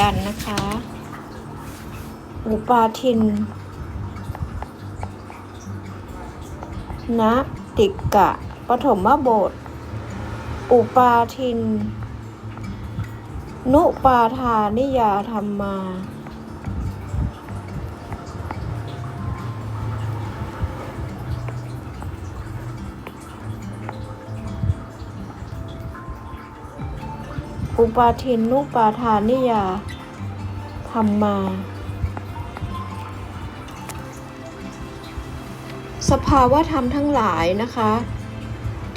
กันนะคะอุปาทินนะติกะปฐมบท อุปาทิน นุปาทานิยาธรรมา อุปาทินนุปาทานิยาธรรมา สภาวะธรรมทั้งหลายนะคะ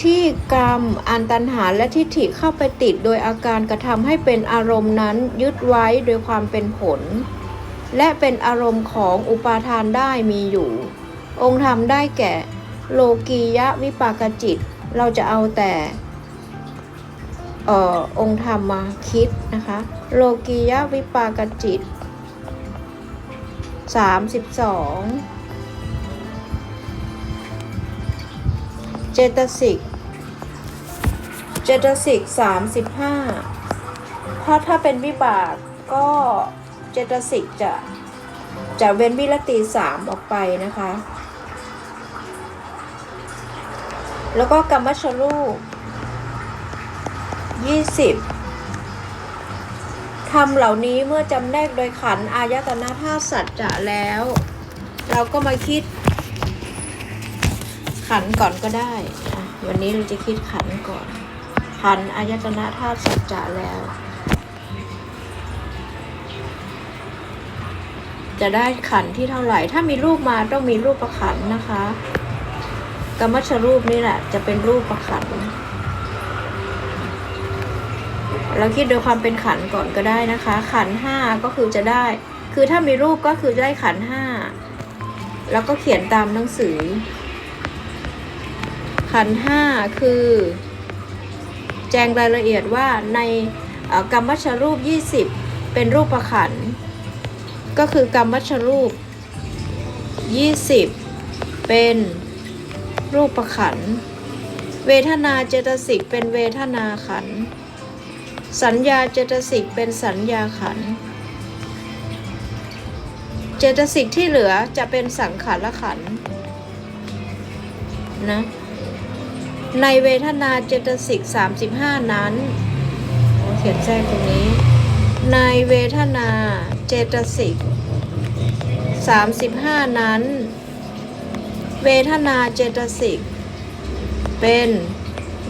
ที่กรรมอันตันหาและทิฏฐิเข้าไปติดโดยอาการกระทำให้เป็นอารมณ์นั้นยึดไว้โดยความเป็นผล และเป็นอารมณ์ของอุปาทานได้มีอยู่ องค์ธรรมได้แก่ โลกียะวิปากจิต เราจะเอาแต่ ออองค์ธรรมมาคิดนะคะ โลกียวิปากจิต 32 เจตสิก เจตสิก 35 เพราะถ้าเป็นวิบากก็เจตสิกจะจะเว้นวิรติสามออกไปนะคะ แล้วก็กรรมชรูป 20ทำเหล่านี้เมื่อจำแนกโดยขันอายตนะธาตุสัจจะแล้ว เราก็มาคิด ขันก่อนก็ได้ วันนี้เราจะคิดขันก่อน ขันอายตนะธาตุสัจจะแล้ว จะได้ขันที่เท่าไหร่ ถ้ามีรูปมาต้องมีรูปประขันนะคะกรรมชรูปนี่แหละ จะเป็นรูปประขันธ์ เราคิดโดยความเป็นขันก่อนก็ได้นะคะ ขันห้าก็คือจะได้ คือถ้ามีรูปก็คือจะได้ขันห้าแล้วก็เขียนตามหนังสือ ขันห้าคือ แจงรายละเอียดว่าในกรรมวัชรูป 20 เป็นรูปประขัน ก็คือกรรมวัชรูป 20 เป็นรูปประขัน เวทนาเจตสิกเป็นเวทนาขันธ์ สัญญาเจตสิกเป็นสัญญาขัน เจตสิกที่เหลือจะเป็นสังขารขันนะในเวทนาเจตสิก35 นั้นเขียนแทรกตรงนี้ ในเวทนาเจตสิก35 นั้น เวทนาเจตสิกเป็น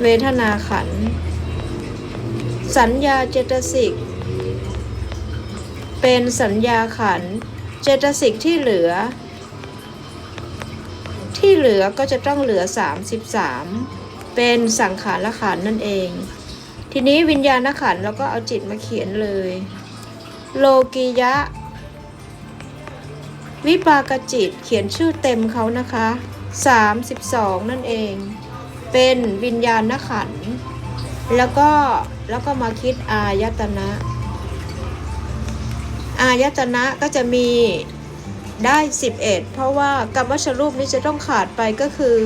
เวทนาขันธ์ สัญญาเจตสิก เป็นสัญญาขัน เจตสิกที่เหลือ ที่เหลือก็จะต้องเหลือ 33 เป็นสังขารขันนั่นเอง ทีนี้วิญญาณขันเราก็เอาจิตมาเขียนเลย โลกียะ วิปากจิตเขียนชื่อเต็มเขานะคะ 32 นั่นเอง เป็นวิญญาณขัน แล้วก็ แล้วก็มาคิดอายตนะ อายตนะก็จะมีได้ 11 เพราะว่ากรรมวชรูปนี้จะต้องขาดไปก็คือ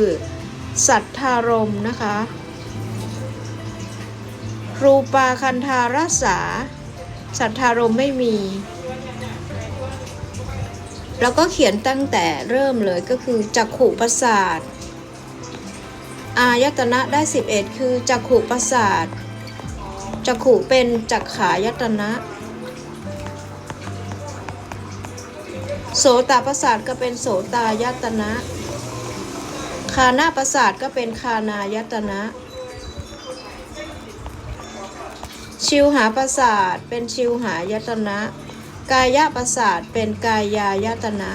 สัทธารมนะคะ รูปาคันธารสาสัทธารมไม่มี แล้วก็เขียนตั้งแต่เริ่มเลยก็คือจักขุประสาท อายตนะได้ 11 คือจักขุประสาท จักขุเป็นจักขายตนะโสตประสาทก็เป็นโสตายตนะคานาประสาทก็เป็นคานายตนะชิวหาประสาทเป็นชิวหายตนะ กายประสาทเป็นกายายตนะ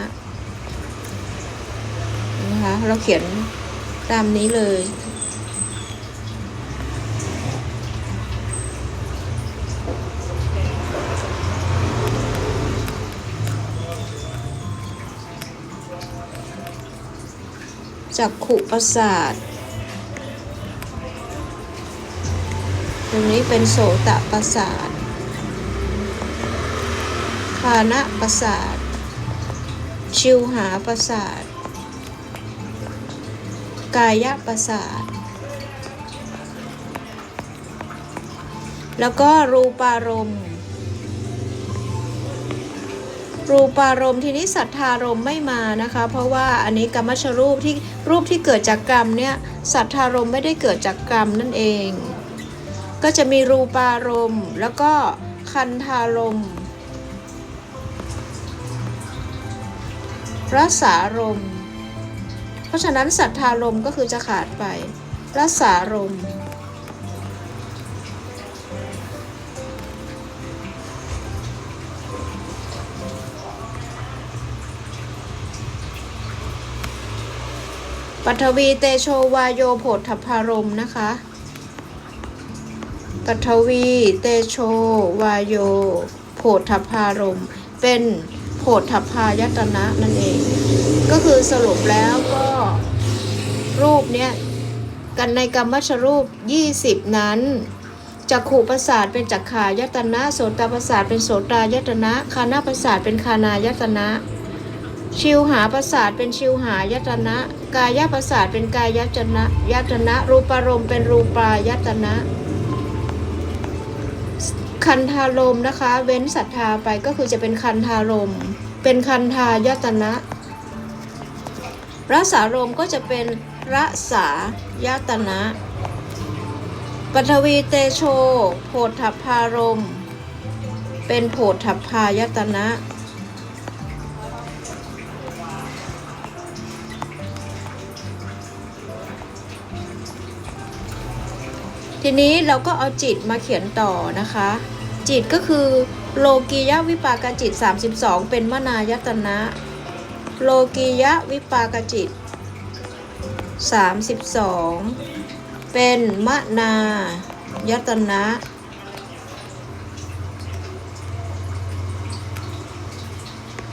นะคะเราเขียนตามนี้เลย จักขุประสาทตรงนี้เป็นโสตประสาทคานะประสาท ชิวหาประสาท กายประสาท แล้วก็รูปารมณ์ รูปารมณ์ทีนี้สัทธารมณ์ไม่มานะคะ เพราะว่าอันนี้กรรมชรูปที่รูปที่เกิดจากกรรมเนี่ยสัทธารมณ์ไม่ได้เกิดจากกรรมนั่นเอง ก็จะมีรูปารมณ์แล้วก็คันธารมณ์รสารมณ์เพราะฉะนั้นสัทธารมณ์ก็คือจะขาดไปรสารม ปัทวีเตโชวายโยโพธพารมนะคะ ปัทวีเตโชวายโยโพธพารม เป็นโพธพายตนะนั่นเอง ก็คือสรุปแล้วก็รูปเนี้ยกันในกรรมชรูป 20 นั้นจักขู่ประสาทเป็นจักขายตนะ โสตประสาทเป็นโสตายตนะ คานาประสาทเป็นคานายตนะ ชิวหาประสาทเป็นชิวหายตนะ กายประสาทเป็นกายยตนะยตนะ รูปารมณ์เป็นรูปายตนะ คันธารมนะคะ เว้นศรัทธาไปก็คือจะเป็นคันธารมเป็นคันธายตนะรสารมก็จะเป็นรสายตนะปฐวีเตโชโพธพารม เป็นโพธพายตนะ ทีนี้เราก็เอาจิตมาเขียนต่อนะคะ จิตก็คือโลกียวิปากจิต 32 เป็นมนายตนะโลกียวิปากจิต 32 เป็นมนายตนะ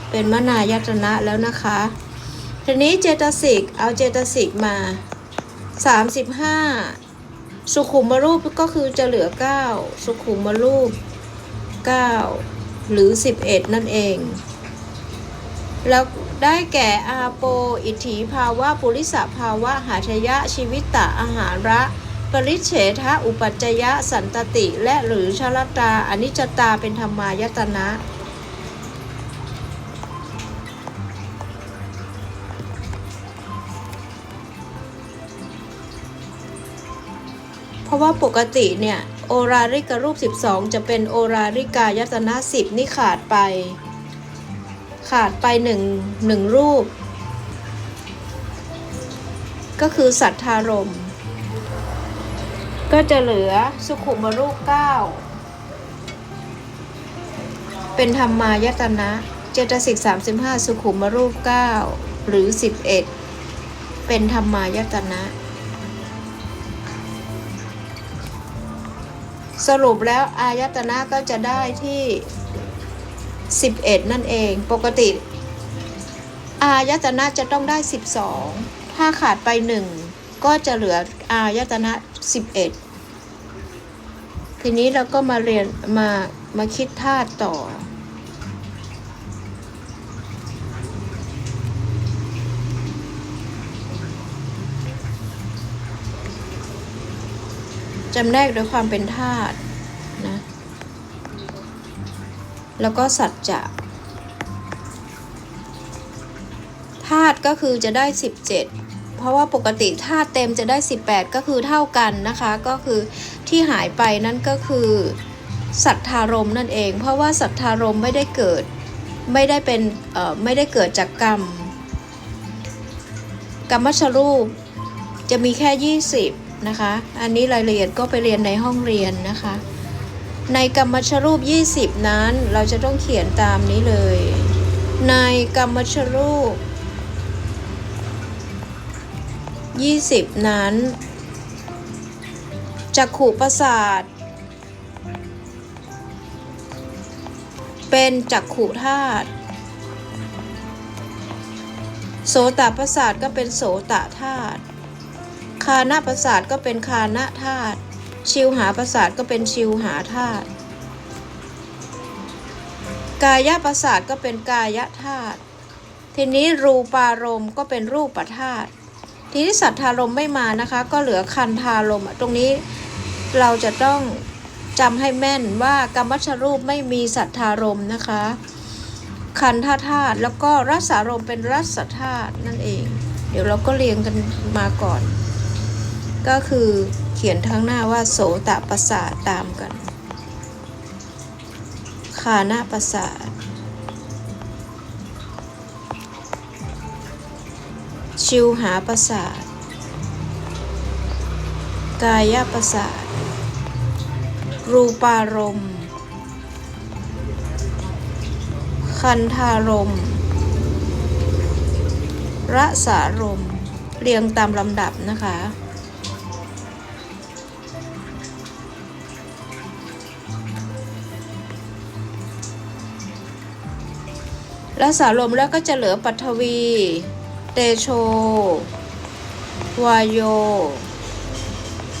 เป็นมนายตนะแล้วนะคะ ทีนี้เจตสิก เอาเจตสิกมา 35 สุขุมรูปก็คือจะเหลือ 9 สุขุมรูป 9 หรือ 11 นั่นเอง แล้วได้แก่อาโป อิทธิภาวะ ปุริสภาวะ หาชยะ ชีวิตตะอาหาระปริเฉทะอุปัจจยะ สันตติ และหรือชลตาอนิจจตาเป็นธรรมายตนะ ราะว่าปกติเนี่ยโอราริกรูป 12 จะเป็นโอราริกายตนะ10 นี่ขาดไป ขาดไปหนึ่งหนึ่งรูป ก็คือสัทธารม ก็จะเหลือสุขุมรูป 9 เป็นธรรมายตนะเจตสิก35 สุขุมรูป 9 หรือ 11 เป็นธรรมายตนะ สรุปแล้วอายตนะก็จะได้ที่ 11 นั่นเอง ปกติ อายตนะจะต้องได้ 12 ถ้าขาดไป 1 ก็จะเหลืออายตนะ 11 ทีนี้เราก็มาเรียนมามาคิดธาตุต่อ จำแนกโดยความเป็นธาตุนะ แล้วก็สัจจะธาตุก็คือจะได้ 17 เพราะว่าปกติธาตุเต็มจะได้ 18 ก็คือเท่ากันนะคะ ก็คือที่หายไปนั่นก็คือสัทธารมณ์นั่นเอง เพราะว่าสัทธารมณ์ไม่ได้เกิดไม่ได้เป็นเอ่อไม่ได้เกิดจากกรรม กรรมชรูปจะมีแค่ 20 นะคะ อันนี้รายละเอียดก็ไปเรียนในห้องเรียนนะคะ ในกรรมชรูป 20 นั้นเราจะต้องเขียนตามนี้เลย ในกรรมชรูป 20 นั้นจักขุประสาทเป็นจักขุธาตุโสตประสาทก็เป็นโสตธาตุ คานาประสาทก็เป็นคานะธาตุชิวหาประสาทก็เป็นชิวหาธาตุกายประสาทก็เป็นกายธาตุทีนี้รูปารมณ์ก็เป็นรูปธาตุทีนี้สัทธารมไม่มานะคะ ก็เหลือคันธารมตรงนี้เราจะต้องจำให้แม่นว่ากรรมชรูปไม่มีสัทธารมนะคะ คันธาธาตุแล้วก็รัสารมเป็นรัสธาตุนั่นเอง เดี๋ยวเราก็เรียงกันมาก่อน ก็คือเขียนทั้งหน้าว่าโสตประสาทตามกันคานาประสาทชิวหาประสาทกายประสาทรูปารมณ์ คันธารมณ์รสารมณ์เรียงตามลำดับนะคะ รสารมแล้วก็จะเหลือปัทวี เตโช วายโย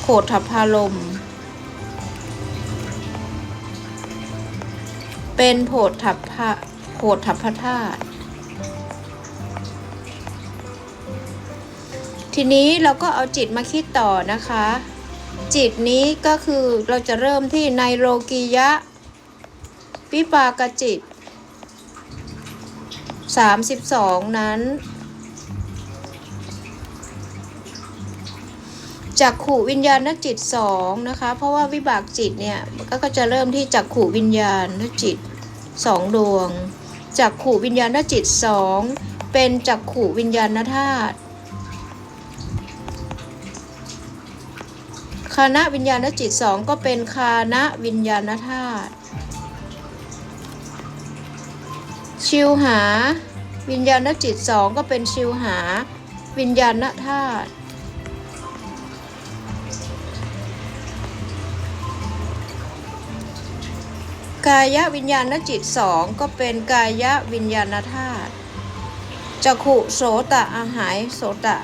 โขฏฐพารมเป็นโผฏฐัพพะโผฏฐัพพธาตุทีนี้เราก็เอาจิตมาคิดต่อนะคะ จิตนี้ก็คือเราจะเริ่มที่ในโลกียะ วิปากจิต 32 นั้นจักขู่วิญญาณจิตสองนะคะ เพราะว่าวิบากจิตเนี่ยก็จะเริ่มที่จักขู่วิญญาณจิตสองดวงจักขู่วิญญาณจิตสองเป็นจักขู่วิญญาณธาตุคานะวิญญาณจิตสองก็เป็นคานะวิญญาณธาตุ ชิวหา วิญญาณจิตสองก็เป็นชิวหา วิญญาณธาตุกายวิญญาณจิตสองก็เป็นกายวิญญาณธาตุจักขุโสตะอาหายโสตะ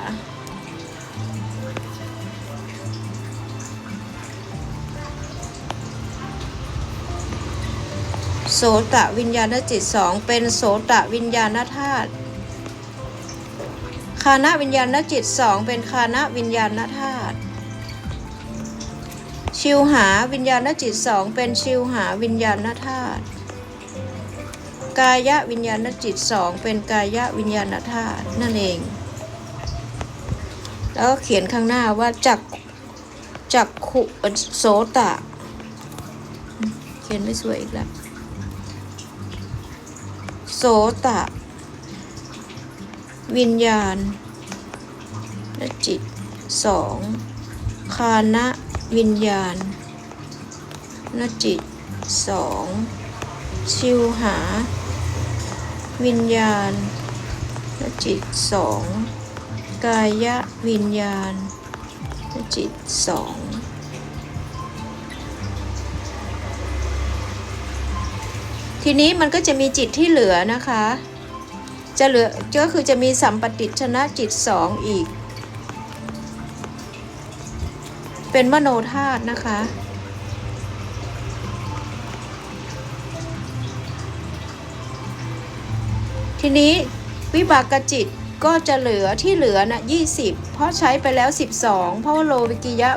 โสตะวิญญาณจิตสองเป็นโสตะวิญญาณธาตุคานะวิญญาณจิตสองเป็นคานะวิญญาณธาตุชิวหาวิญญาณจิตสองเป็นชิวหาวิญญาณธาตุกายวิญญาณจิตสองเป็นกายวิญญาณธาตุนั่นเอง แล้วก็เขียนข้างหน้าว่าจักจักขุโสตะ เขียนไม่สวยอีกแล้ว โสตะ วิญญาณและจิตสองคานะวิญญาณนจิตสองชิวหา วิญญาณนจิตสองกายะวิญญาณนจิตสอง ทีนี้มันก็จะมีจิตที่เหลือนะคะ จะเหลือก็คือจะมีสัมปติชนะจิตสองอีก เป็นมโนธาตุนะคะทีนี้วิบากจิตก็จะเหลือที่เหลือนะ20 เพราะใช้ไปแล้ว 12 เพราะว่าโลวิกิยะ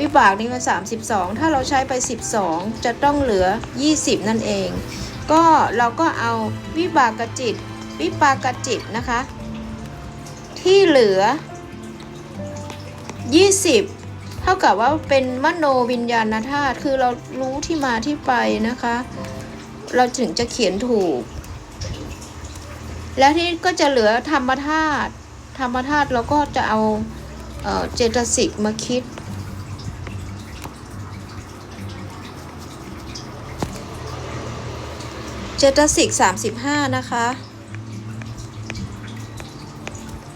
วิบากนี้มา32 ถ้าเราใช้ไป 12 จะต้องเหลือ 20 นั่นเอง ก็เราก็เอาวิบากจิต วิปากจิตนะคะ ที่เหลือ 20 เท่ากับว่าเป็นมโนวิญญาณธาตุคือเรารู้ที่มาที่ไปนะคะ เราถึงจะเขียนถูก แล้วที่ก็จะเหลือธรรมธาตุธรรมธาตุเราก็จะเอาเอ่อเจตสิกมาคิด เจตสิก35นะคะ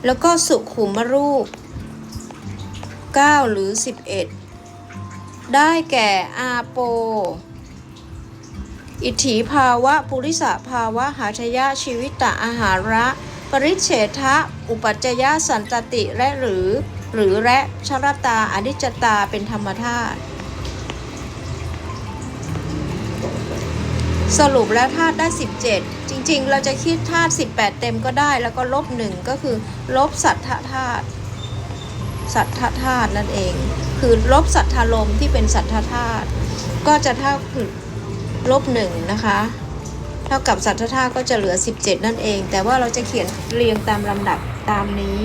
แล้วก็สุขุมรูป 9 หรือ 11 ได้แก่อาโป อิทธิภาวะ ปุริสภาวะหาชยะชีวิตะอาหาระ ปริเฉทะ อุปัจจยสันตติและหรือ หรือและชรตาอนิจจตาเป็นธรรมธาตุ สรุปแล้วธาตุได้ 17 จริงๆ เราจะคิดธาตุ18 เต็มก็ได้ แล้วก็ลบหนึ่งก็คือ ลบสัทธธาตุสัทธธาตุนั่นเอง คือลบสัทธารมที่เป็นสัทธธาตุก็จะเท่าคือลบหนึ่งนะคะทท่ากับสัทธาตุก็จะเหลือ 17 นั่นเอง แต่ว่าเราจะเขียนเรียงตามลำดับตามนี้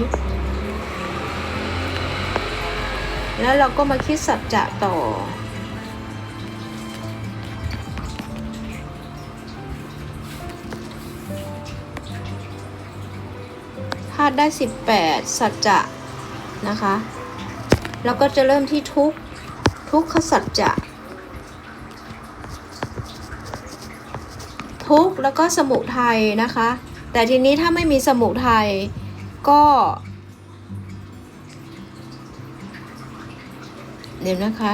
แล้วเราก็มาคิดสัจจะต่อาตุได้ 18 สัจจะนะคะ แล้วก็จะเริ่มที่ทุกทุกขสัจจะทุกแล้วก็สมุทัยนะคะ แต่ทีนี้ถ้าไม่มีสมุทัยก็เดี๋ยวนะคะ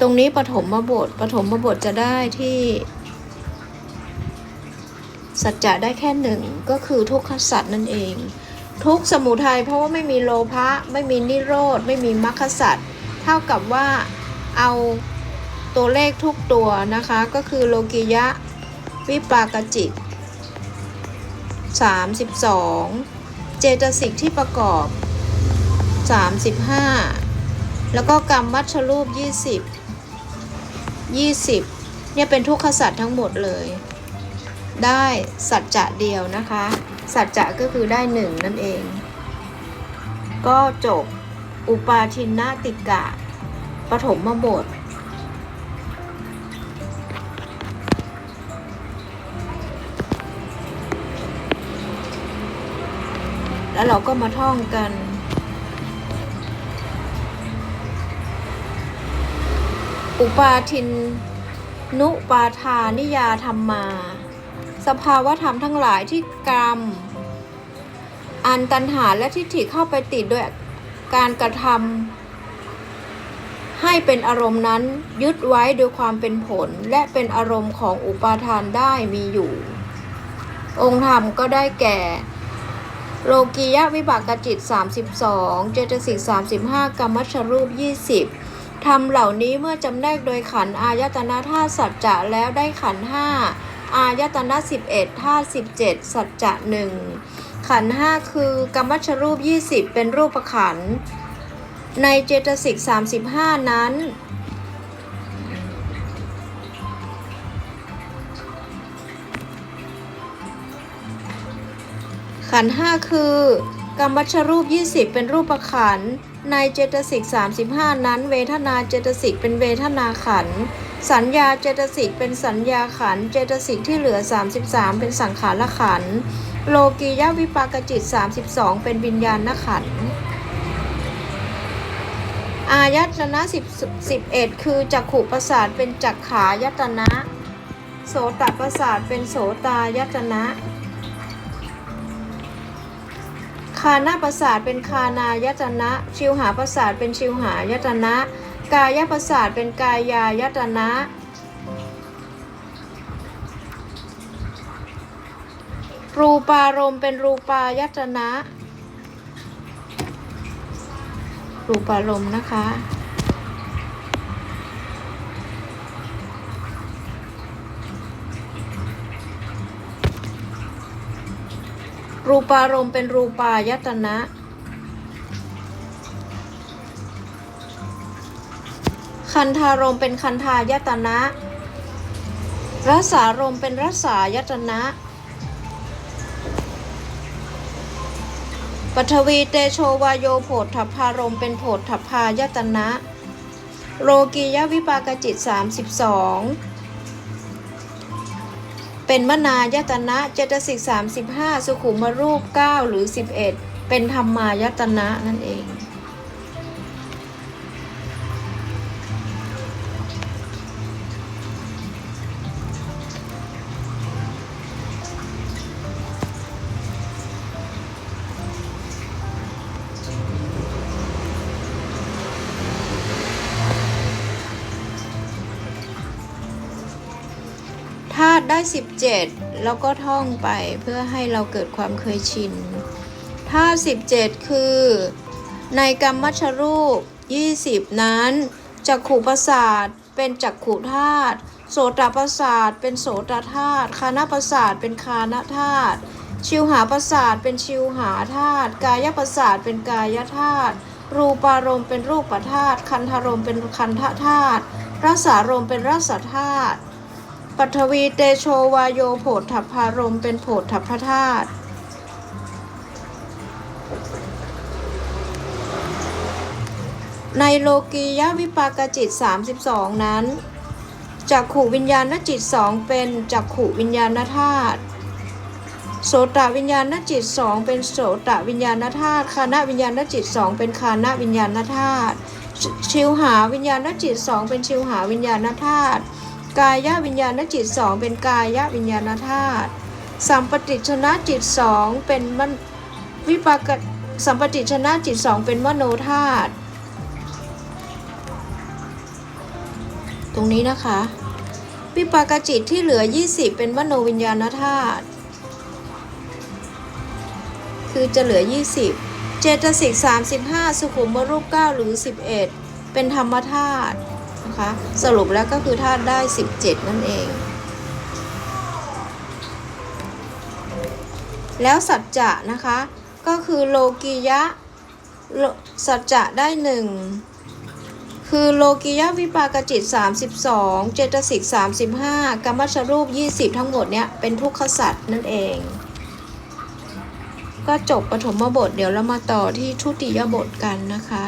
ตรงนี้ปฐมบทปฐมบทจะได้ที่ สัจจะได้แค่หนึ่งก็คือทุกขสัจนั่นเอง ทุกสมุทัยเพราะว่าไม่มีโลภะไม่มีนิโรธไม่มีมรรคสัจเท่ากับว่าเอาตัวเลขทุกตัวนะคะ ก็คือโลกิยะ วิปากจิต 32 เจตสิกที่ประกอบ 35 แล้วก็กรรมมัชรูป 20 20 เนี่ยเป็นทุกขสัตว์ทั้งหมดเลย ได้สัจจะเดียวนะคะ สัจจะก็คือได้หนึ่งนั่นเอง ก็จบอุปาทินนาติกะ ปฐมมบท แล้วเราก็มาท่องกันอุปาทิน นุปาทานิยาธรรมมา สภาวธรรมทั้งหลายที่กรรม อันตันหาและทิฏฐิเข้าไปติดโดยการกระทำให้เป็นอารมณ์นั้นยึดไว้โดยความเป็นผลและเป็นอารมณ์ของอุปาทานได้มีอยู่ องค์ธรรมก็ได้แก่ โลกียะวิบากจิต 32 เจตสิก35 กรรมชรูป 20ธรรมเหล่านี้เมื่อจำแนกโดยขันอายตนะธาตุสัจจะแล้วได้ขันธ์5 อายตนะ11ธาตุ17 สัจจะหนึ่งขันธ์5คือกรรมชรูป 20 เป็นรูปขัน ในเจตสิก 35 นั้น ขันห้าคือกรรมชรูป 20 เป็นรูปขัน ในเจตสิก 35 นั้น เวทนาเจตสิกเป็นเวทนาขันธ์ สัญญาเจตสิกเป็นสัญญาขันเจตสิกที่เหลือ 33 เป็นสังขารขันโลกียวิปากจิต 32 เป็นวิญญาณขันอายตนะ10 11 คือจักขุประสาทเป็นจักขายตนะ โสตประสาทเป็นโสตายตนะคานาประสาทเป็นคานายตนะ ชิวหาประสาทเป็นชิวหายตนะ กายประสาทเป็นกายายตนะ รูปารมณ์เป็นรูปายตนะ รูปารมณ์นะคะรูปารมณ์เป็นรูปายตนะ คันธารมเป็นคันธายตนะรสารมเป็นรัสายตนะปัทวีเตโชวายโยโผฏฐพารมเป็นโผฏฐพายตนะ โลกียวิปากจิต 32 เป็นมนายตนะเจตสิก35 สุขุมรูป 9 หรือ 11 เป็นธรรมายตนะนั่นเองาตุได้ 17 แล้วก็ท่องไปเพื่อให้เราเกิดความเคยชินธาตุ17 คือ ในกรรมชรูป 20 นั้นจักขุประสาทเป็นจักขุธาตุโสตประสาทเป็นโสตธาตุคานาประสาทเป็นคานธาตุชิวหาประสาทเป็นชิวหาธาตุกายประสาทเป็นกายธาตุรูปารมณ์เป็นรูปธาตุคันธารมณ์เป็นคันธธาตุรสารมณ์เป็นรสธาตุ ปัทวีเตโชวายโยโผฏฐัพพารมเป็นโผฏฐัพธาตุในโลกียวิปากจิต 32 นั้นจักขุวิญญาณจิตสองเป็นจักขุวิญญาณธาตุโสตวิญญาณจิตสองเป็นโสตวิญญาณธาตุคานะวิญญาณจิตสองเป็นคานะวิญญาณธาตุชชิวหาวิญญาณจิตสองเป็นชิวหาวิญญาณธาตุ กายวิญญาณจิตสองเป็นกายวิญญาณธาตุสัมปติชนะจิตสองเป็นมันวิปากสัมปติชนะจิตสองเป็นมโนธาตุตรงนี้นะคะ วิปากจิตที่เหลือ 20 เป็นมโนวิญญาณธาตุคือจะเหลือ 20 เจตสิก35 สุขุมรูป 9 หรือ 11 เป็นธรรมธาตุ นะคะสรุปแล้วก็คือธาตุได้ 17 นั่นเอง แล้วสัจจะนะคะ ก็คือโลกิยะสัจจะได้หนึ่งคือโลกิยะวิปากจิต 32 เจตสิก 35กรรมชรูป 20 ทั้งหมดเนี้ยเป็นทุกขสัตว์นั่นเอง ก็จบปฐมบทเดี๋ยวเรามาต่อที่ทุติยบทกันนะคะ